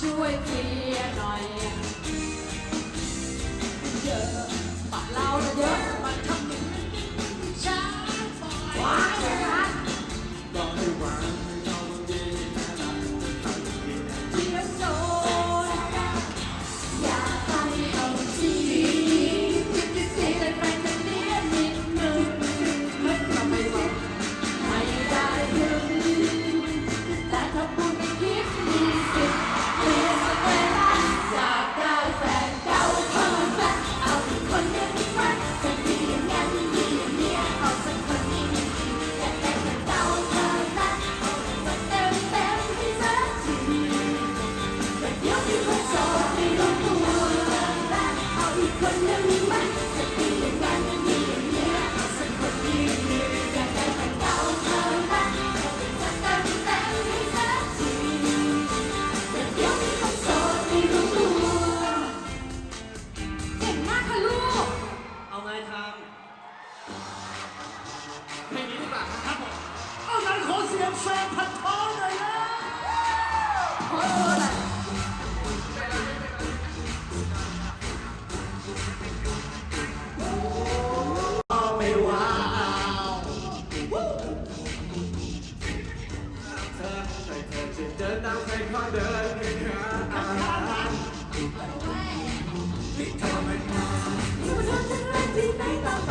ช่วยเคลียร์หน่อย เดินตามใครก็เดินไปหาอารที่เธอไม่มาที่มันทำฉันไว้ที่ไหนต่อไป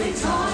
We talk.